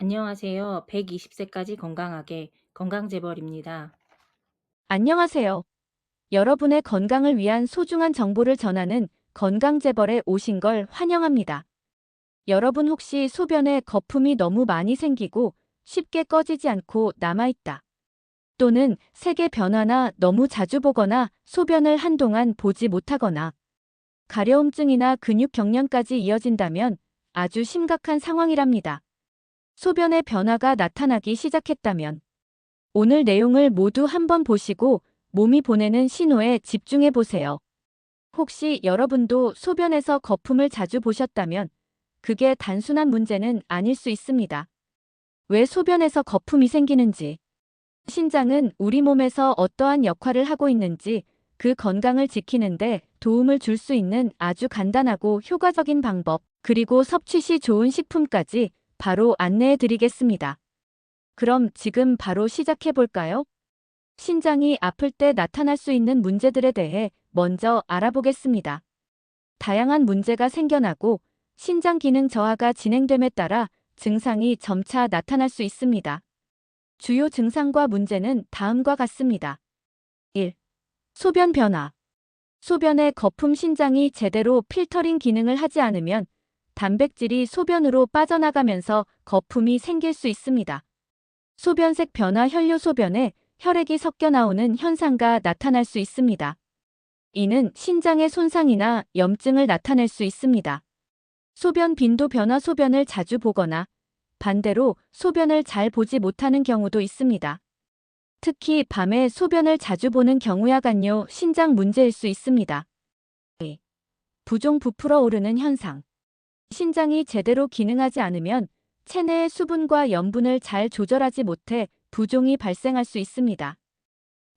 안녕하세요. 120세까지 건강하게 건강재벌입니다. 안녕하세요. 여러분의 건강을 위한 소중한 정보를 전하는 건강재벌에 오신 걸 환영합니다. 여러분 혹시 소변에 거품이 너무 많이 생기고 쉽게 꺼지지 않고 남아있다. 또는 색의 변화나 너무 자주 보거나 소변을 한동안 보지 못하거나 가려움증이나 근육 경련까지 이어진다면 아주 심각한 상황이랍니다. 소변의 변화가 나타나기 시작했다면 오늘 내용을 모두 한번 보시고 몸이 보내는 신호에 집중해 보세요. 혹시 여러분도 소변에서 거품을 자주 보셨다면 그게 단순한 문제는 아닐 수 있습니다. 왜 소변에서 거품이 생기는지, 신장은 우리 몸에서 어떠한 역할을 하고 있는지 그 건강을 지키는데 도움을 줄 수 있는 아주 간단하고 효과적인 방법, 그리고 섭취 시 좋은 식품까지 바로 안내해 드리겠습니다. 그럼 지금 바로 시작해 볼까요? 신장이 아플 때 나타날 수 있는 문제들에 대해 먼저 알아보겠습니다. 다양한 문제가 생겨나고 신장 기능 저하가 진행됨에 따라 증상이 점차 나타날 수 있습니다. 주요 증상과 문제는 다음과 같습니다. 1. 소변 변화. 소변의 거품 신장이 제대로 필터링 기능을 하지 않으면 단백질이 소변으로 빠져나가면서 거품이 생길 수 있습니다. 소변색 변화 혈류 소변에 혈액이 섞여 나오는 현상가 나타날 수 있습니다. 이는 신장의 손상이나 염증을 나타낼 수 있습니다. 소변 빈도 변화 소변을 자주 보거나 반대로 소변을 잘 보지 못하는 경우도 있습니다. 특히 밤에 소변을 자주 보는 경우야간요 신장 문제일 수 있습니다. 2. 부종 부풀어 오르는 현상. 신장이 제대로 기능하지 않으면 체내의 수분과 염분을 잘 조절하지 못해 부종이 발생할 수 있습니다.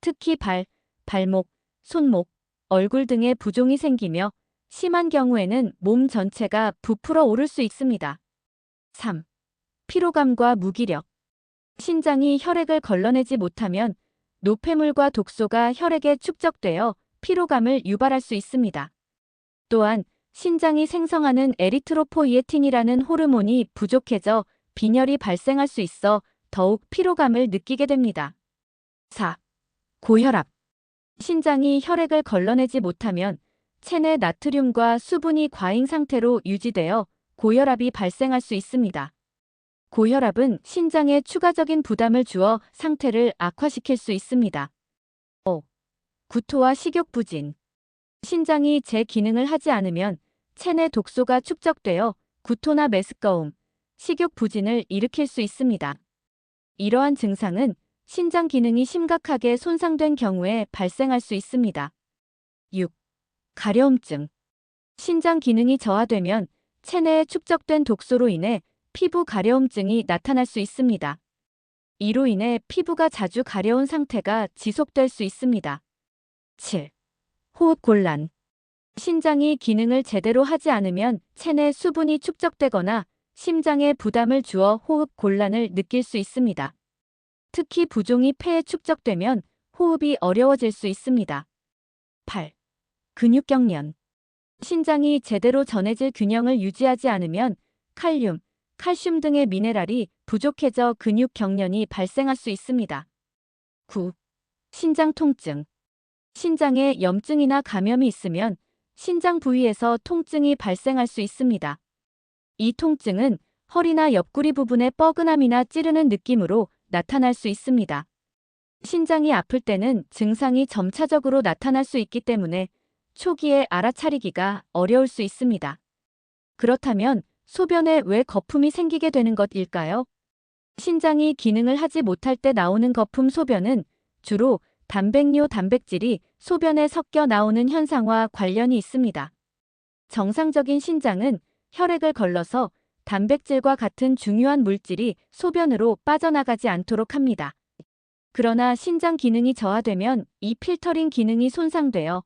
특히 발, 발목, 손목, 얼굴 등에 부종이 생기며 심한 경우에는 몸 전체가 부풀어 오를 수 있습니다. 3. 피로감과 무기력. 신장이 혈액을 걸러내지 못하면 노폐물과 독소가 혈액에 축적되어 피로감을 유발할 수 있습니다. 또한 신장이 생성하는 에리트로포이에틴이라는 호르몬이 부족해져 빈혈이 발생할 수 있어 더욱 피로감을 느끼게 됩니다. 4. 고혈압. 신장이 혈액을 걸러내지 못하면 체내 나트륨과 수분이 과잉 상태로 유지되어 고혈압이 발생할 수 있습니다. 고혈압은 신장에 추가적인 부담을 주어 상태를 악화시킬 수 있습니다. 5. 구토와 식욕 부진. 신장이 제 기능을 하지 않으면 체내 독소가 축적되어 구토나 메스꺼움, 식욕 부진을 일으킬 수 있습니다. 이러한 증상은 신장 기능이 심각하게 손상된 경우에 발생할 수 있습니다. 6. 가려움증. 신장 기능이 저하되면 체내에 축적된 독소로 인해 피부 가려움증이 나타날 수 있습니다. 이로 인해 피부가 자주 가려운 상태가 지속될 수 있습니다. 7. 호흡 곤란. 신장이 기능을 제대로 하지 않으면 체내 수분이 축적되거나 심장에 부담을 주어 호흡 곤란을 느낄 수 있습니다. 특히 부종이 폐에 축적되면 호흡이 어려워질 수 있습니다. 8. 근육경련. 신장이 제대로 전해질 균형을 유지하지 않으면 칼륨, 칼슘 등의 미네랄이 부족해져 근육 경련이 발생할 수 있습니다. 9. 신장 통증. 신장에 염증이나 감염이 있으면 신장 부위에서 통증이 발생할 수 있습니다. 이 통증은 허리나 옆구리 부분의 뻐근함이나 찌르는 느낌으로 나타날 수 있습니다. 신장이 아플 때는 증상이 점차적으로 나타날 수 있기 때문에 초기에 알아차리기가 어려울 수 있습니다. 그렇다면 소변에 왜 거품이 생기게 되는 것일까요? 신장이 기능을 하지 못할 때 나오는 거품 소변은 주로 단백뇨 단백질이 소변에 섞여 나오는 현상과 관련이 있습니다. 정상적인 신장은 혈액을 걸러서 단백질과 같은 중요한 물질이 소변으로 빠져나가지 않도록 합니다. 그러나 신장 기능이 저하되면 이 필터링 기능이 손상되어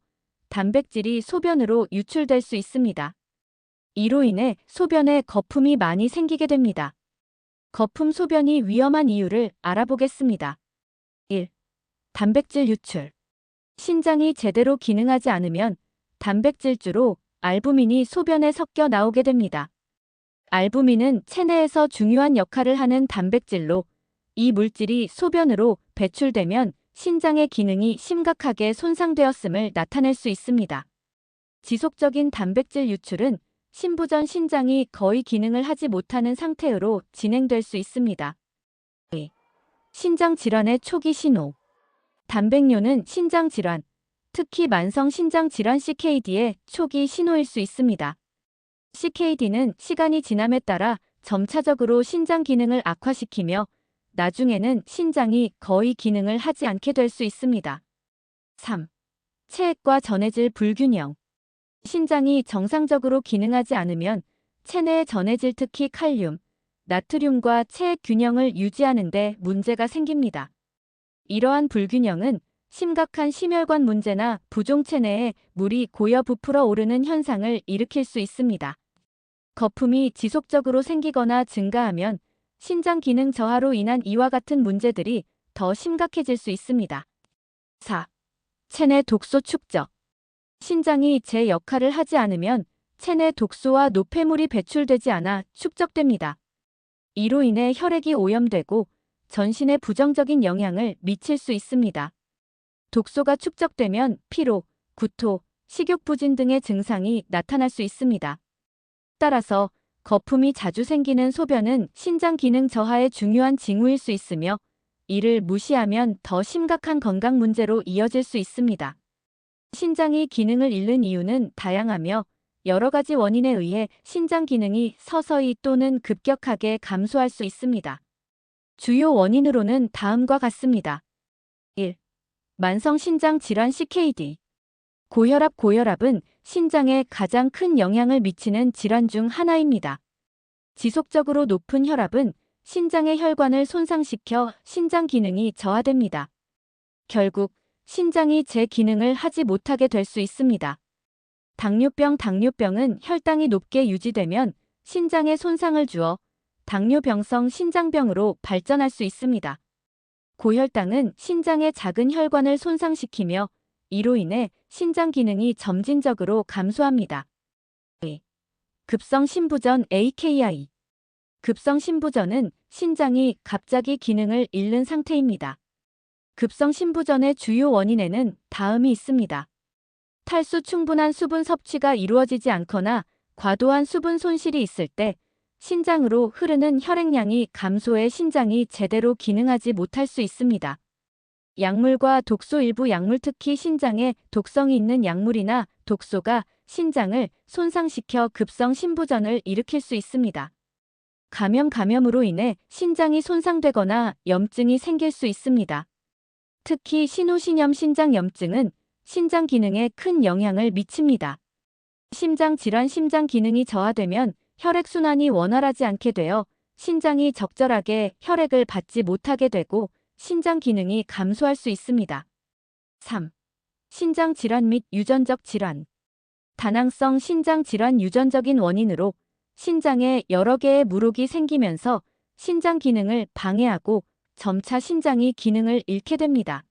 단백질이 소변으로 유출될 수 있습니다. 이로 인해 소변에 거품이 많이 생기게 됩니다. 거품 소변이 위험한 이유를 알아보겠습니다. 1. 단백질 유출. 신장이 제대로 기능하지 않으면 단백질주로 알부민이 소변에 섞여 나오게 됩니다. 알부민은 체내에서 중요한 역할을 하는 단백질로 이 물질이 소변으로 배출되면 신장의 기능이 심각하게 손상되었음을 나타낼 수 있습니다. 지속적인 단백질 유출은 신부 전 신장이 거의 기능을 하지 못하는 상태로 진행될 수 있습니다. 네. 신장 질환의 초기 신호. 단백뇨는 신장 질환, 특히 만성 신장 질환 CKD의 초기 신호일 수 있습니다. CKD는 시간이 지남에 따라 점차적으로 신장 기능을 악화시키며 나중에는 신장이 거의 기능을 하지 않게 될 수 있습니다. 3. 체액과 전해질 불균형. 신장이 정상적으로 기능하지 않으면 체내의 전해질 특히 칼륨, 나트륨과 체액 균형을 유지하는 데 문제가 생깁니다. 이러한 불균형은 심각한 심혈관 문제나 부종체 내에 물이 고여 부풀어 오르는 현상을 일으킬 수 있습니다. 거품이 지속적으로 생기거나 증가하면 신장 기능 저하로 인한 이와 같은 문제들이 더 심각해질 수 있습니다. 4. 체내 독소 축적. 신장이 제 역할을 하지 않으면 체내 독소와 노폐물이 배출되지 않아 축적됩니다. 이로 인해 혈액이 오염되고 전신에 부정적인 영향을 미칠 수 있습니다. 독소가 축적되면 피로, 구토, 식욕부진 등의 증상이 나타날 수 있습니다. 따라서 거품이 자주 생기는 소변은 신장 기능 저하의 중요한 징후일 수 있으며 이를 무시하면 더 심각한 건강 문제로 이어질 수 있습니다. 신장이 기능을 잃는 이유는 다양하며 여러 가지 원인에 의해 신장 기능이 서서히 또는 급격하게 감소할 수 있습니다. 주요 원인으로는 다음과 같습니다. 1. 만성 신장 질환 CKD. 고혈압 고혈압은 신장에 가장 큰 영향을 미치는 질환 중 하나입니다. 지속적으로 높은 혈압은 신장의 혈관을 손상시켜 신장 기능이 저하됩니다. 결국 신장이 제 기능을 하지 못하게 될 수 있습니다. 당뇨병 당뇨병은 혈당이 높게 유지되면 신장에 손상을 주어 당뇨병성 신장병으로 발전할 수 있습니다. 고혈당은 신장의 작은 혈관을 손상시키며 이로 인해 신장 기능이 점진적으로 감소합니다. 네. 급성 신부전 AKI 급성 신부전은 신장이 갑자기 기능을 잃는 상태입니다. 급성 신부전의 주요 원인에는 다음이 있습니다. 탈수 충분한 수분 섭취가 이루어지지 않거나 과도한 수분 손실이 있을 때 신장으로 흐르는 혈액량이 감소해 신장이 제대로 기능하지 못할 수 있습니다. 약물과 독소 일부 약물 특히 신장에 독성이 있는 약물이나 독소가 신장을 손상시켜 급성 신부전을 일으킬 수 있습니다. 감염 감염으로 인해 신장이 손상되거나 염증이 생길 수 있습니다. 특히 신우신염 신장 염증은 신장 기능에 큰 영향을 미칩니다. 심장 질환 심장 기능이 저하되면 혈액순환이 원활하지 않게 되어 신장이 적절하게 혈액을 받지 못하게 되고 신장 기능이 감소할 수 있습니다. 3. 신장 질환 및 유전적 질환. 다낭성 신장 질환 유전적인 원인으로 신장에 여러 개의 물혹이 생기면서 신장 기능을 방해하고 점차 신장이 기능을 잃게 됩니다.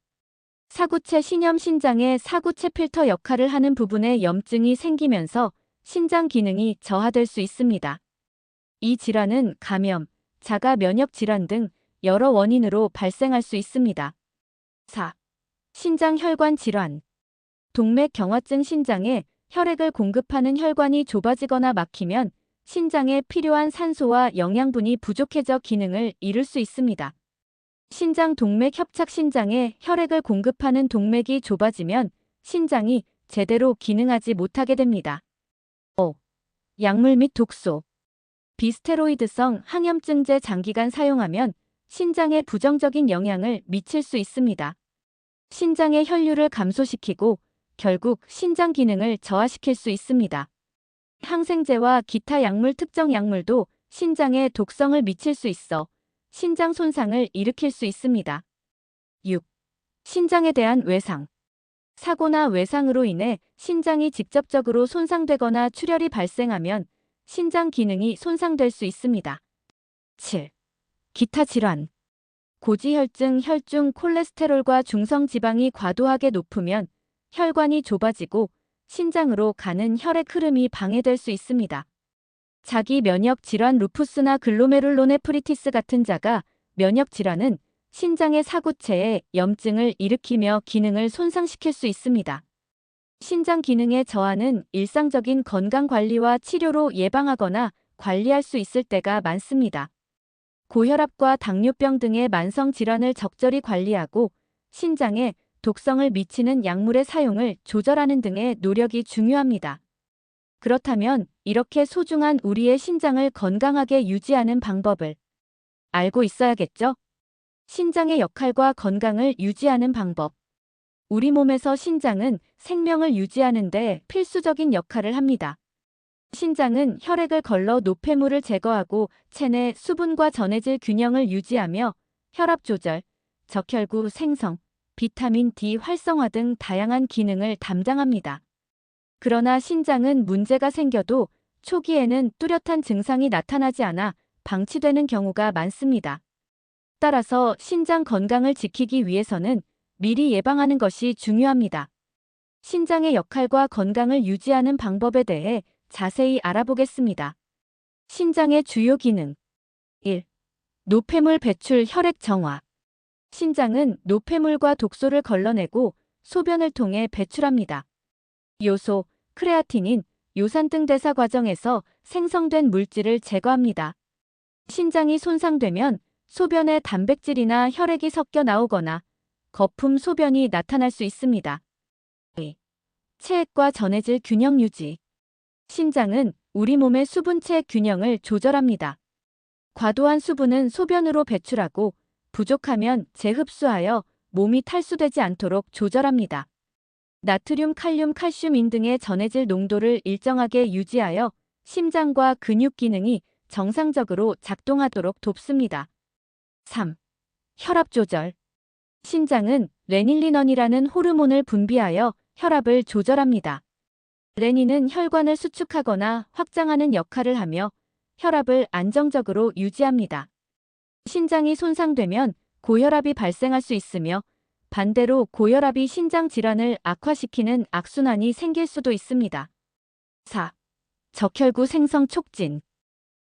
사구체 신염 신장의 사구체 필터 역할을 하는 부분에 염증이 생기면서 신장 기능이 저하될 수 있습니다. 이 질환은 감염, 자가 면역 질환 등 여러 원인으로 발생할 수 있습니다. 4. 신장 혈관 질환. 동맥 경화증 신장에 혈액을 공급하는 혈관이 좁아지거나 막히면 신장에 필요한 산소와 영양분이 부족해져 기능을 잃을 수 있습니다. 신장 동맥 협착 신장에 혈액을 공급하는 동맥이 좁아지면 신장이 제대로 기능하지 못하게 됩니다. 5. 약물 및 독소. 비스테로이드성 항염증제 장기간 사용하면 신장에 부정적인 영향을 미칠 수 있습니다. 신장의 혈류를 감소시키고 결국 신장 기능을 저하시킬 수 있습니다. 항생제와 기타 약물 특정 약물도 신장에 독성을 미칠 수 있어 신장 손상을 일으킬 수 있습니다. 6. 신장에 대한 외상. 사고나 외상으로 인해 신장이 직접적으로 손상되거나 출혈이 발생하면 신장 기능이 손상될 수 있습니다. 7. 기타 질환. 고지혈증, 혈중, 콜레스테롤과 중성 지방이 과도하게 높으면 혈관이 좁아지고 신장으로 가는 혈액 흐름이 방해될 수 있습니다. 자기 면역 질환 루푸스나 글로메룰로네프리티스 같은 자가 면역 질환은 신장의 사구체에 염증을 일으키며 기능을 손상시킬 수 있습니다. 신장 기능의 저하는 일상적인 건강 관리와 치료로 예방하거나 관리할 수 있을 때가 많습니다. 고혈압과 당뇨병 등의 만성 질환을 적절히 관리하고 신장에 독성을 미치는 약물의 사용을 조절하는 등의 노력이 중요합니다. 그렇다면 이렇게 소중한 우리의 신장을 건강하게 유지하는 방법을 알고 있어야겠죠? 신장의 역할과 건강을 유지하는 방법. 우리 몸에서 신장은 생명을 유지하는 데 필수적인 역할을 합니다. 신장은 혈액을 걸러 노폐물을 제거하고 체내 수분과 전해질 균형을 유지하며 혈압 조절, 적혈구 생성, 비타민 D 활성화 등 다양한 기능을 담당합니다. 그러나 신장은 문제가 생겨도 초기에는 뚜렷한 증상이 나타나지 않아 방치되는 경우가 많습니다. 따라서 신장 건강을 지키기 위해서는 미리 예방하는 것이 중요합니다. 신장의 역할과 건강을 유지하는 방법에 대해 자세히 알아보겠습니다. 신장의 주요 기능 1. 노폐물 배출 혈액 정화 신장은 노폐물과 독소를 걸러내고 소변을 통해 배출합니다. 요소, 크레아티닌, 요산 등 대사 과정에서 생성된 물질을 제거합니다. 신장이 손상되면 소변에 단백질이나 혈액이 섞여 나오거나 거품 소변이 나타날 수 있습니다. 2. 체액과 전해질 균형 유지. 신장은 우리 몸의 수분체액 균형을 조절합니다. 과도한 수분은 소변으로 배출하고 부족하면 재흡수하여 몸이 탈수되지 않도록 조절합니다. 나트륨, 칼륨, 칼슘인 등의 전해질 농도를 일정하게 유지하여 심장과 근육 기능이 정상적으로 작동하도록 돕습니다. 3. 혈압 조절. 신장은 레닐리넌이라는 호르몬을 분비하여 혈압을 조절합니다. 레닌은 혈관을 수축하거나 확장하는 역할을 하며 혈압을 안정적으로 유지합니다. 신장이 손상되면 고혈압이 발생할 수 있으며 반대로 고혈압이 신장 질환을 악화시키는 악순환이 생길 수도 있습니다. 4. 적혈구 생성 촉진.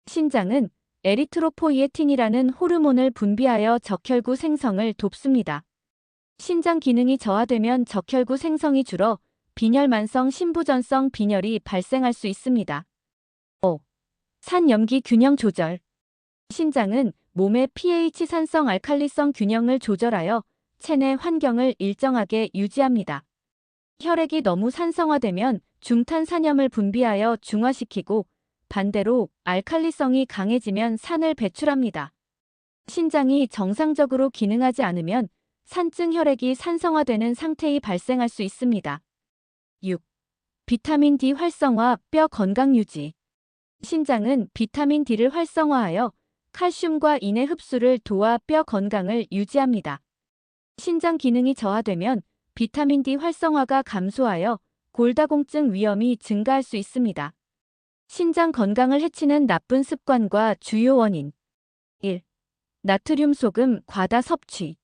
신장은 에리트로포이에틴이라는 호르몬을 분비하여 적혈구 생성을 돕습니다. 신장 기능이 저하되면 적혈구 생성이 줄어 빈혈만성 신부전성 빈혈이 발생할 수 있습니다. 5. 산염기 균형 조절. 신장은 몸의 pH 산성 알칼리성 균형을 조절하여 체내 환경을 일정하게 유지합니다. 혈액이 너무 산성화되면 중탄산염을 분비하여 중화시키고 반대로 알칼리성이 강해지면 산을 배출합니다. 신장이 정상적으로 기능하지 않으면 산증 혈액이 산성화되는 상태이 발생할 수 있습니다. 6. 비타민 D 활성화, 뼈 건강 유지. 신장은 비타민 D를 활성화하여 칼슘과 인의 흡수를 도와 뼈 건강을 유지합니다. 신장 기능이 저하되면 비타민 D 활성화가 감소하여 골다공증 위험이 증가할 수 있습니다. 신장 건강을 해치는 나쁜 습관과 주요 원인 1. 나트륨 소금 과다 섭취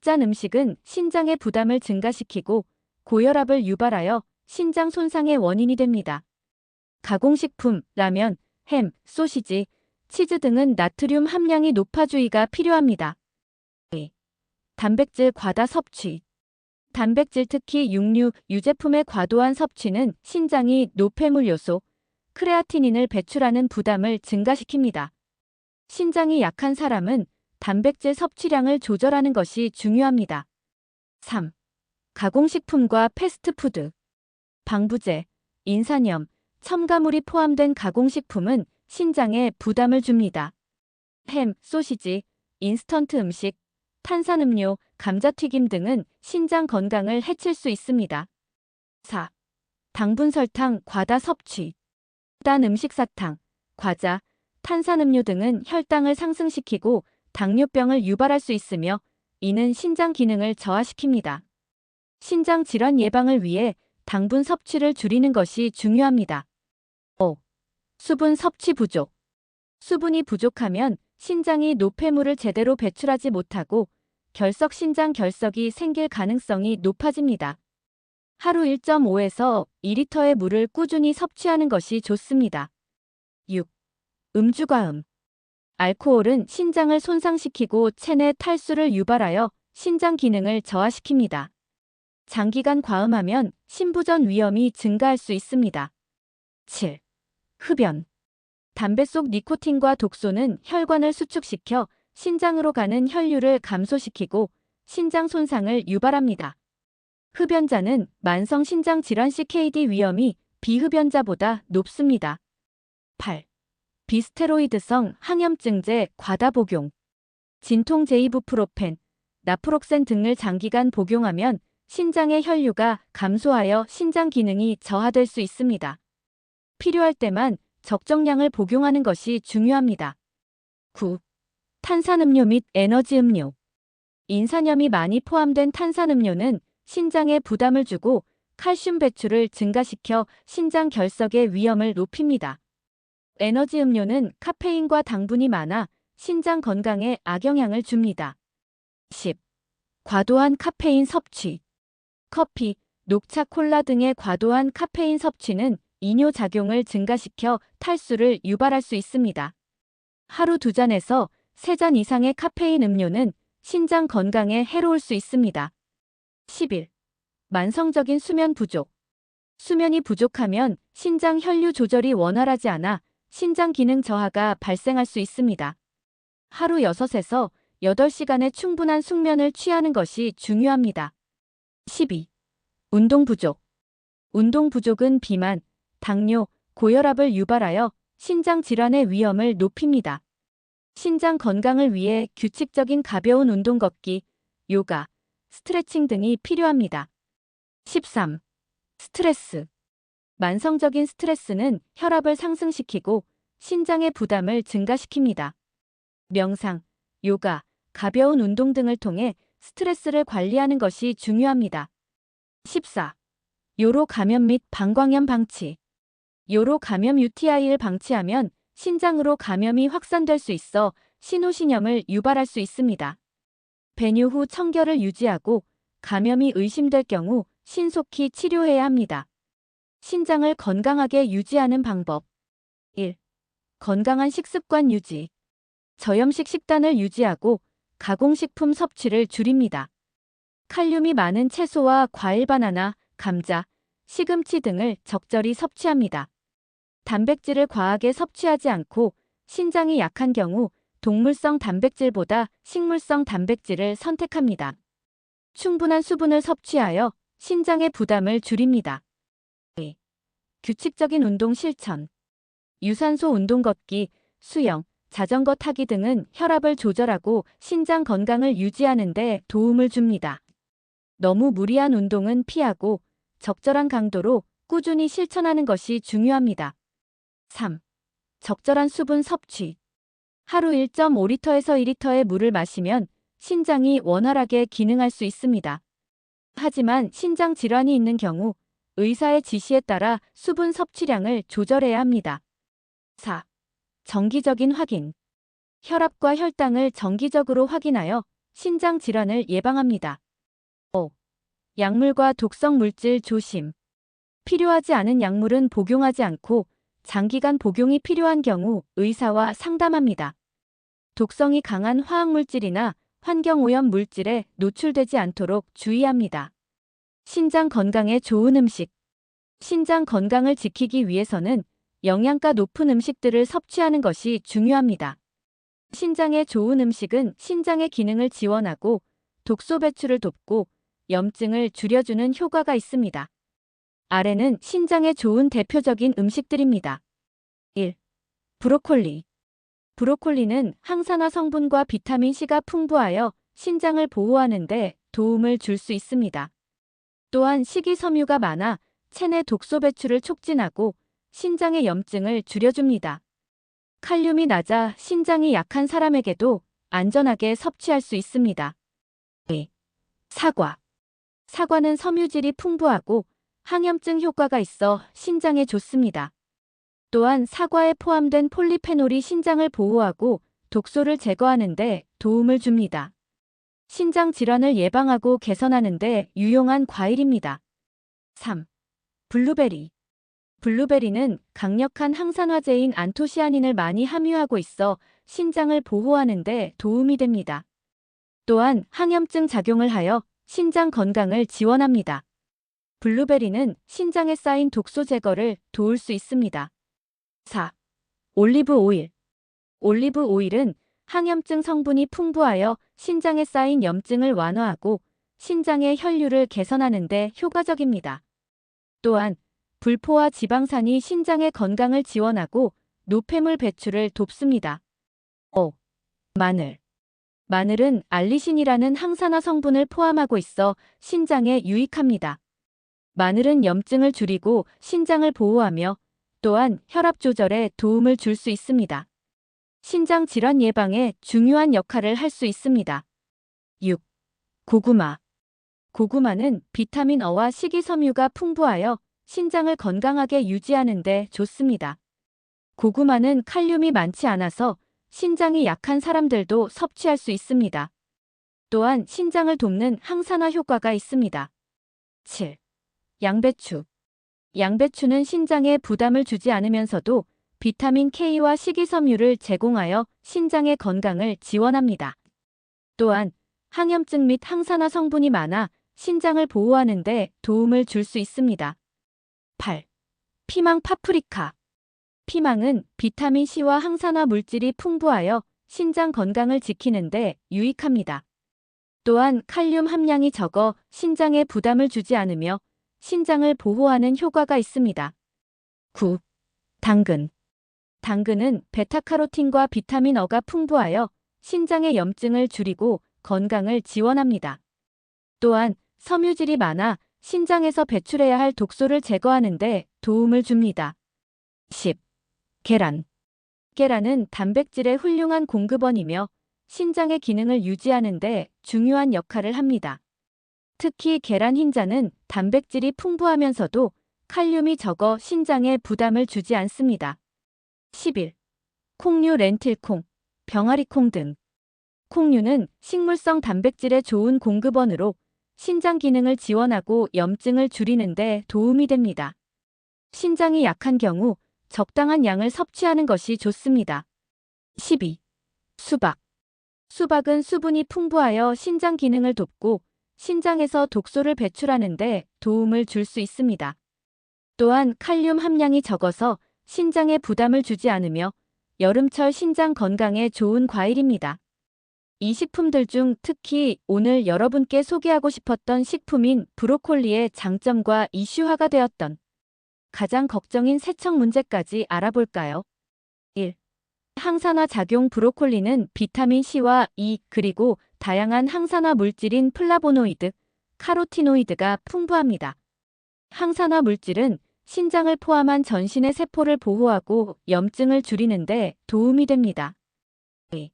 짠 음식은 신장의 부담을 증가시키고 고혈압을 유발하여 신장 손상의 원인이 됩니다. 가공식품, 라면, 햄, 소시지, 치즈 등은 나트륨 함량이 높아 주의가 필요합니다. 2. 단백질 과다 섭취 단백질 특히 육류, 유제품의 과도한 섭취는 신장이 노폐물 요소, 크레아티닌을 배출하는 부담을 증가시킵니다. 신장이 약한 사람은 단백질 섭취량을 조절하는 것이 중요합니다. 3. 가공식품과 패스트푸드. 방부제, 인산염, 첨가물이 포함된 가공식품은 신장에 부담을 줍니다. 햄, 소시지, 인스턴트 음식, 탄산음료, 감자튀김 등은 신장 건강을 해칠 수 있습니다. 4. 당분 설탕 과다 섭취. 단 음식 사탕, 과자, 탄산음료 등은 혈당을 상승시키고 당뇨병을 유발할 수 있으며 이는 신장 기능을 저하시킵니다. 신장 질환 예방을 위해 당분 섭취를 줄이는 것이 중요합니다. 5. 수분 섭취 부족. 수분이 부족하면 신장이 노폐물을 제대로 배출하지 못하고 결석 신장 결석이 생길 가능성이 높아집니다. 하루 1.5에서 2리터의 물을 꾸준히 섭취하는 것이 좋습니다. 6. 음주과음. 알코올은 신장을 손상시키고 체내 탈수를 유발하여 신장 기능을 저하시킵니다. 장기간 과음하면 신부전 위험이 증가할 수 있습니다. 7. 흡연. 담배 속 니코틴과 독소는 혈관을 수축시켜 신장으로 가는 혈류를 감소시키고 신장 손상을 유발합니다. 흡연자는 만성 신장 질환 CKD 위험이 비흡연자보다 높습니다. 8. 비스테로이드성 항염증제 과다 복용. 진통 제이부프로펜, 나프록센 등을 장기간 복용하면 신장의 혈류가 감소하여 신장 기능이 저하될 수 있습니다. 필요할 때만 적정량을 복용하는 것이 중요합니다. 9. 탄산음료 및 에너지 음료. 인산염이 많이 포함된 탄산음료는 신장에 부담을 주고 칼슘 배출을 증가시켜 신장 결석의 위험을 높입니다. 에너지 음료는 카페인과 당분이 많아 신장 건강에 악영향을 줍니다. 10. 과도한 카페인 섭취. 커피, 녹차 콜라 등의 과도한 카페인 섭취는 이뇨 작용을 증가시켜 탈수를 유발할 수 있습니다. 하루 두 잔에서 세 잔 이상의 카페인 음료는 신장 건강에 해로울 수 있습니다. 11. 만성적인 수면 부족. 수면이 부족하면 신장 혈류 조절이 원활하지 않아 신장 기능 저하가 발생할 수 있습니다. 하루 6에서 8시간의 충분한 숙면을 취하는 것이 중요합니다. 12. 운동 부족. 운동 부족은 비만, 당뇨, 고혈압을 유발하여 신장 질환의 위험을 높입니다. 신장 건강을 위해 규칙적인 가벼운 운동 걷기, 요가, 스트레칭 등이 필요합니다. 13. 스트레스. 만성적인 스트레스는 혈압을 상승시키고 신장의 부담을 증가시킵니다. 명상, 요가, 가벼운 운동 등을 통해 스트레스를 관리하는 것이 중요합니다. 14. 요로 감염 및 방광염 방치. 요로 감염 UTI를 방치하면 신장으로 감염이 확산될 수 있어 신우신염을 유발할 수 있습니다. 배뇨 후 청결을 유지하고 감염이 의심될 경우 신속히 치료해야 합니다. 신장을 건강하게 유지하는 방법 1. 건강한 식습관 유지 저염식 식단을 유지하고 가공식품 섭취를 줄입니다. 칼륨이 많은 채소와 과일 바나나, 감자, 시금치 등을 적절히 섭취합니다. 단백질을 과하게 섭취하지 않고 신장이 약한 경우 동물성 단백질보다 식물성 단백질을 선택합니다. 충분한 수분을 섭취하여 신장의 부담을 줄입니다. 2. 규칙적인 운동 실천. 유산소 운동 걷기, 수영, 자전거 타기 등은 혈압을 조절하고 신장 건강을 유지하는 데 도움을 줍니다. 너무 무리한 운동은 피하고 적절한 강도로 꾸준히 실천하는 것이 중요합니다. 3. 적절한 수분 섭취. 하루 1.5리터에서 2리터의 물을 마시면 신장이 원활하게 기능할 수 있습니다. 하지만 신장 질환이 있는 경우 의사의 지시에 따라 수분 섭취량을 조절해야 합니다. 4. 정기적인 확인. 혈압과 혈당을 정기적으로 확인하여 신장 질환을 예방합니다. 5. 약물과 독성 물질 조심. 필요하지 않은 약물은 복용하지 않고 장기간 복용이 필요한 경우 의사와 상담합니다. 독성이 강한 화학물질이나 환경오염 물질에 노출되지 않도록 주의합니다. 신장 건강에 좋은 음식. 신장 건강을 지키기 위해서는 영양가 높은 음식들을 섭취하는 것이 중요합니다. 신장에 좋은 음식은 신장의 기능을 지원하고 독소 배출을 돕고 염증을 줄여주는 효과가 있습니다. 아래는 신장에 좋은 대표적인 음식들입니다. 1. 브로콜리. 브로콜리는 항산화 성분과 비타민 C가 풍부하여 신장을 보호하는 데 도움을 줄 수 있습니다. 또한 식이섬유가 많아 체내 독소 배출을 촉진하고 신장의 염증을 줄여줍니다. 칼륨이 낮아 신장이 약한 사람에게도 안전하게 섭취할 수 있습니다. 2. 사과. 사과는 섬유질이 풍부하고 항염증 효과가 있어 신장에 좋습니다. 또한 사과에 포함된 폴리페놀이 신장을 보호하고 독소를 제거하는 데 도움을 줍니다. 신장 질환을 예방하고 개선하는 데 유용한 과일입니다. 3. 블루베리. 블루베리는 강력한 항산화제인 안토시아닌을 많이 함유하고 있어 신장을 보호하는 데 도움이 됩니다. 또한 항염증 작용을 하여 신장 건강을 지원합니다. 블루베리는 신장에 쌓인 독소 제거를 도울 수 있습니다. 4. 올리브 오일. 올리브 오일은 항염증 성분이 풍부하여 신장에 쌓인 염증을 완화하고 신장의 혈류를 개선하는 데 효과적입니다. 또한 불포화 지방산이 신장의 건강을 지원하고 노폐물 배출을 돕습니다. 5. 마늘. 마늘은 알리신이라는 항산화 성분을 포함하고 있어 신장에 유익합니다. 마늘은 염증을 줄이고 신장을 보호하며 또한 혈압 조절에 도움을 줄 수 있습니다. 신장 질환 예방에 중요한 역할을 할 수 있습니다. 6. 고구마. 고구마는 비타민 어와 식이섬유가 풍부하여 신장을 건강하게 유지하는 데 좋습니다. 고구마는 칼륨이 많지 않아서 신장이 약한 사람들도 섭취할 수 있습니다. 또한 신장을 돕는 항산화 효과가 있습니다. 7. 양배추. 양배추는 신장에 부담을 주지 않으면서도 비타민 K와 식이섬유를 제공하여 신장의 건강을 지원합니다. 또한 항염증 및 항산화 성분이 많아 신장을 보호하는 데 도움을 줄 수 있습니다. 8. 피망 파프리카. 피망은 비타민 C와 항산화 물질이 풍부하여 신장 건강을 지키는 데 유익합니다. 또한 칼륨 함량이 적어 신장에 부담을 주지 않으며 신장을 보호하는 효과가 있습니다. 9. 당근. 당근은 베타카로틴과 비타민 어가 풍부하여 신장의 염증을 줄이고 건강을 지원합니다. 또한 섬유질이 많아 신장에서 배출해야 할 독소를 제거하는 데 도움을 줍니다. 10. 계란. 계란은 단백질의 훌륭한 공급원이며 신장의 기능을 유지하는 데 중요한 역할을 합니다. 특히 계란 흰자는 단백질이 풍부하면서도 칼륨이 적어 신장에 부담을 주지 않습니다. 11. 콩류 렌틸콩, 병아리콩 등. 콩류는 식물성 단백질의 좋은 공급원으로 신장 기능을 지원하고 염증을 줄이는 데 도움이 됩니다. 신장이 약한 경우 적당한 양을 섭취하는 것이 좋습니다. 12. 수박. 수박은 수분이 풍부하여 신장 기능을 돕고 신장에서 독소를 배출하는 데 도움을 줄 수 있습니다. 또한 칼륨 함량이 적어서 신장에 부담을 주지 않으며 여름철 신장 건강에 좋은 과일입니다. 이 식품들 중 특히 오늘 여러분께 소개하고 싶었던 식품인 브로콜리의 장점과 이슈화가 되었던 가장 걱정인 세척 문제까지 알아볼까요? 1. 항산화 작용 브로콜리는 비타민 C와 E 그리고 다양한 항산화 물질인 플라보노이드, 카로티노이드가 풍부합니다. 항산화 물질은 신장을 포함한 전신의 세포를 보호하고 염증을 줄이는데 도움이 됩니다. 2.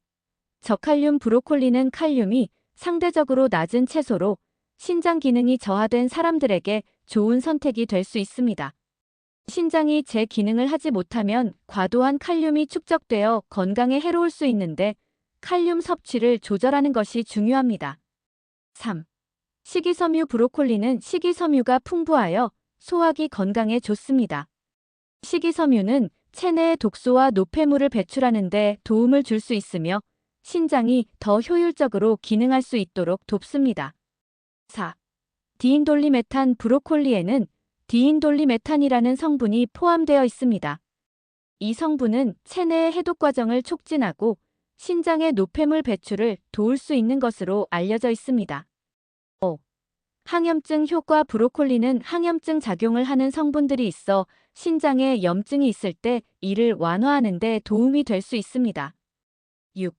저칼륨 브로콜리는 칼륨이 상대적으로 낮은 채소로 신장 기능이 저하된 사람들에게 좋은 선택이 될 수 있습니다. 신장이 제 기능을 하지 못하면 과도한 칼륨이 축적되어 건강에 해로울 수 있는데 칼륨 섭취를 조절하는 것이 중요합니다. 3. 식이섬유 브로콜리는 식이섬유가 풍부하여 소화기 건강에 좋습니다. 식이섬유는 체내의 독소와 노폐물을 배출하는 데 도움을 줄 수 있으며 신장이 더 효율적으로 기능할 수 있도록 돕습니다. 4. 디인돌리메탄 브로콜리에는 디인돌리메탄이라는 성분이 포함되어 있습니다. 이 성분은 체내의 해독 과정을 촉진하고 신장의 노폐물 배출을 도울 수 있는 것으로 알려져 있습니다. 5. 항염증 효과 브로콜리는 항염증 작용을 하는 성분들이 있어 신장에 염증이 있을 때 이를 완화하는 데 도움이 될 수 있습니다. 6.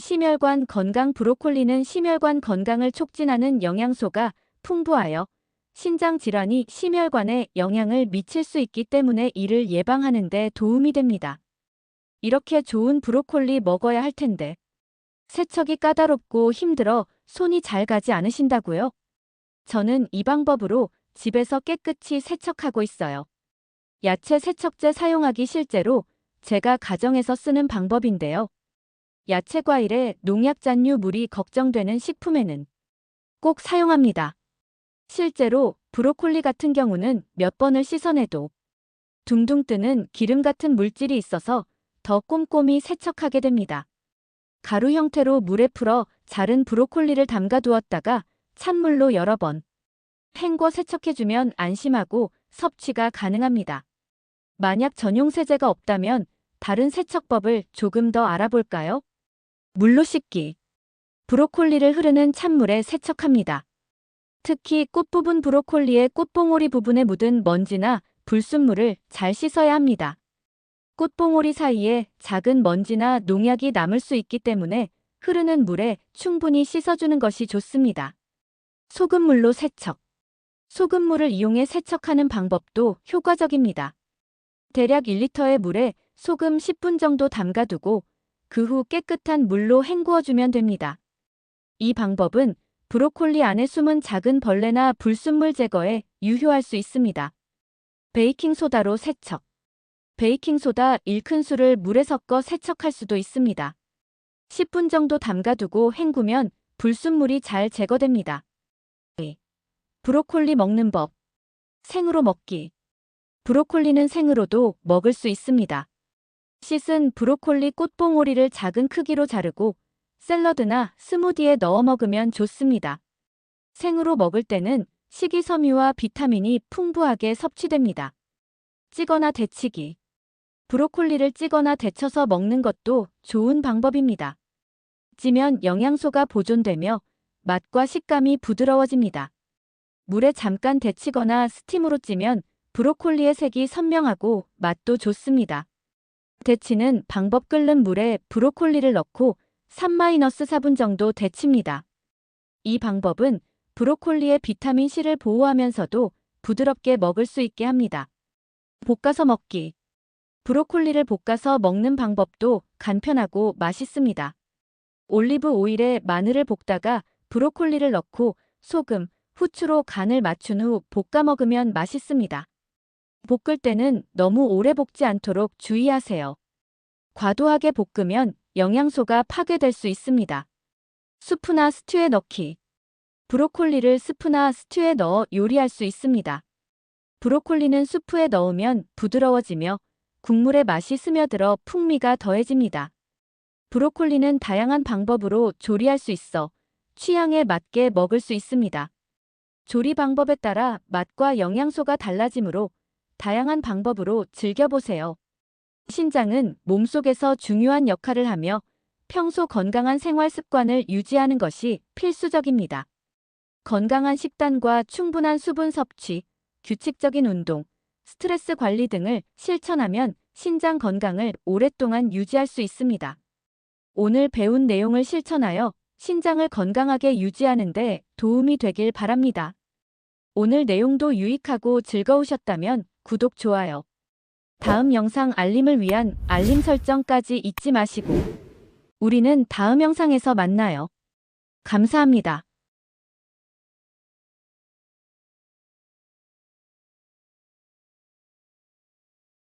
심혈관 건강 브로콜리는 심혈관 건강을 촉진하는 영양소가 풍부하여 신장 질환이 심혈관에 영향을 미칠 수 있기 때문에 이를 예방하는 데 도움이 됩니다. 이렇게 좋은 브로콜리 먹어야 할 텐데. 세척이 까다롭고 힘들어 손이 잘 가지 않으신다고요? 저는 이 방법으로 집에서 깨끗이 세척하고 있어요. 야채 세척제 사용하기 실제로 제가 가정에서 쓰는 방법인데요. 야채 과일에 농약 잔류 물이 걱정되는 식품에는 꼭 사용합니다. 실제로 브로콜리 같은 경우는 몇 번을 씻어내도 둥둥 뜨는 기름 같은 물질이 있어서 더 꼼꼼히 세척하게 됩니다. 가루 형태로 물에 풀어 자른 브로콜리를 담가 두었다가 찬물로 여러 번 헹궈 세척해주면 안심하고 섭취가 가능합니다. 만약 전용 세제가 없다면 다른 세척법을 조금 더 알아볼까요? 물로 씻기. 브로콜리를 흐르는 찬물에 세척합니다. 특히 꽃 부분 브로콜리의 꽃봉오리 부분에 묻은 먼지나 불순물을 잘 씻어야 합니다. 꽃봉오리 사이에 작은 먼지나 농약이 남을 수 있기 때문에 흐르는 물에 충분히 씻어주는 것이 좋습니다. 소금물로 세척. 소금물을 이용해 세척하는 방법도 효과적입니다. 대략 1리터의 물에 소금 10분 정도 담가두고 그 후 깨끗한 물로 헹구어주면 됩니다. 이 방법은 브로콜리 안에 숨은 작은 벌레나 불순물 제거에 유효할 수 있습니다. 베이킹소다로 세척. 베이킹소다 1큰술을 물에 섞어 세척할 수도 있습니다. 10분 정도 담가두고 헹구면 불순물이 잘 제거됩니다. 브로콜리 먹는 법. 생으로 먹기. 브로콜리는 생으로도 먹을 수 있습니다. 씻은 브로콜리 꽃봉오리를 작은 크기로 자르고 샐러드나 스무디에 넣어 먹으면 좋습니다. 생으로 먹을 때는 식이섬유와 비타민이 풍부하게 섭취됩니다. 찌거나 데치기. 브로콜리를 찌거나 데쳐서 먹는 것도 좋은 방법입니다. 찌면 영양소가 보존되며 맛과 식감이 부드러워집니다. 물에 잠깐 데치거나 스팀으로 찌면 브로콜리의 색이 선명하고 맛도 좋습니다. 데치는 방법 끓는 물에 브로콜리를 넣고 3-4분 정도 데칩니다. 이 방법은 브로콜리의 비타민C를 보호하면서도 부드럽게 먹을 수 있게 합니다. 볶아서 먹기. 브로콜리를 볶아서 먹는 방법도 간편하고 맛있습니다. 올리브 오일에 마늘을 볶다가 브로콜리를 넣고 소금, 후추로 간을 맞춘 후 볶아 먹으면 맛있습니다. 볶을 때는 너무 오래 볶지 않도록 주의하세요. 과도하게 볶으면 영양소가 파괴될 수 있습니다. 수프나 스튜에 넣기. 브로콜리를 스프나 스튜에 넣어 요리할 수 있습니다. 브로콜리는 수프에 넣으면 부드러워지며 국물의 맛이 스며들어 풍미가 더해집니다. 브로콜리는 다양한 방법으로 조리할 수 있어 취향에 맞게 먹을 수 있습니다. 조리 방법에 따라 맛과 영양소가 달라지므로 다양한 방법으로 즐겨보세요. 신장은 몸속에서 중요한 역할을 하며 평소 건강한 생활 습관을 유지하는 것이 필수적입니다. 건강한 식단과 충분한 수분 섭취, 규칙적인 운동, 스트레스 관리 등을 실천하면 신장 건강을 오랫동안 유지할 수 있습니다. 오늘 배운 내용을 실천하여 신장을 건강하게 유지하는 데 도움이 되길 바랍니다. 오늘 내용도 유익하고 즐거우셨다면 구독, 좋아요. 다음 영상 알림을 위한 알림 설정까지 잊지 마시고 우리는 다음 영상에서 만나요. 감사합니다.